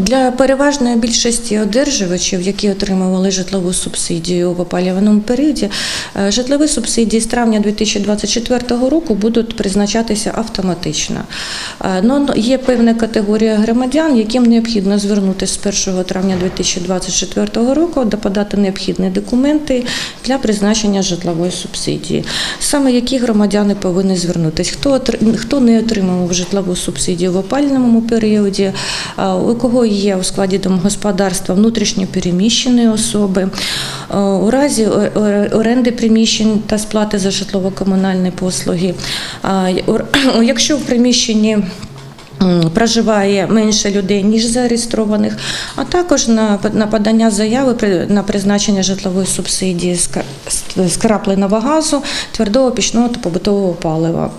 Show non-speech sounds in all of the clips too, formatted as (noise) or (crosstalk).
Для переважної більшості одержувачів, які отримували житлову субсидію в опалюваному періоді, е, житлові субсидії з травня 2024 року будуть призначатися автоматично. Е, Ну, є певна категорія громадян, яким необхідно звернутися з 1 травня 2024 року, де подати необхідні документи для призначення житлової субсидії. Саме які громадяни повинні звернутися? Хто хто не отримував житлову субсидію в опалювальному періоді, у кого є у складі домогосподарства внутрішньо переміщені особи, у разі о- о- оренди приміщень та сплати за житлово-комунальні послуги. (clears throat) Якщо в приміщенні Проживає менше людей ніж зареєстрованих, а також на на подання заяви на призначення житлової субсидії з скрапленого газу, твердого пічного та побутового палива.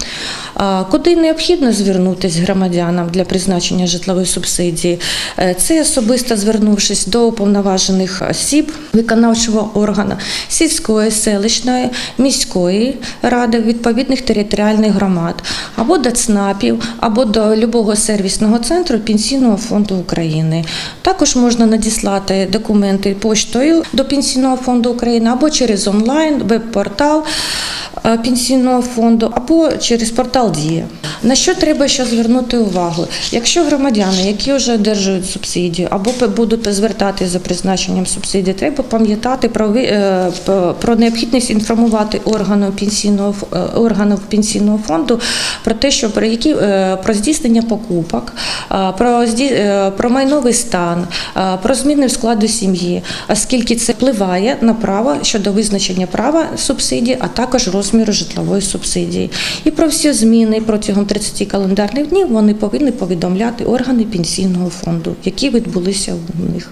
Куди необхідно звернутися громадянам для призначення житлової субсидії? Е, Це особисто звернувшись до уповноважених осіб виконавчого органу сільської, селищної, міської ради відповідних територіальних громад або до ЦНАПів, або до любого сервісного центру Пенсійного фонду України. Також можна надіслати документи поштою до Пенсійного фонду України або через онлайн, веб-портал Пенсійного фонду, або через портал Дія. На що треба ще звернути увагу? Якщо громадяни, які вже одержують субсидію, або будуть звертатися за призначенням субсидії, треба пам'ятати про, е, про необхідність інформувати органу пенсійного е, пенсійного фонду про те, що про які е, про здійснення покупок, е, про е, про майновий стан, е, про зміни в складу сім'ї, оскільки це впливає на право щодо визначення права субсидії, а також розміру житлової субсидії. І про всі зміни протягом 30 календарних днів вони повинні повідомляти органи пенсійного фонду, які відбулися у них.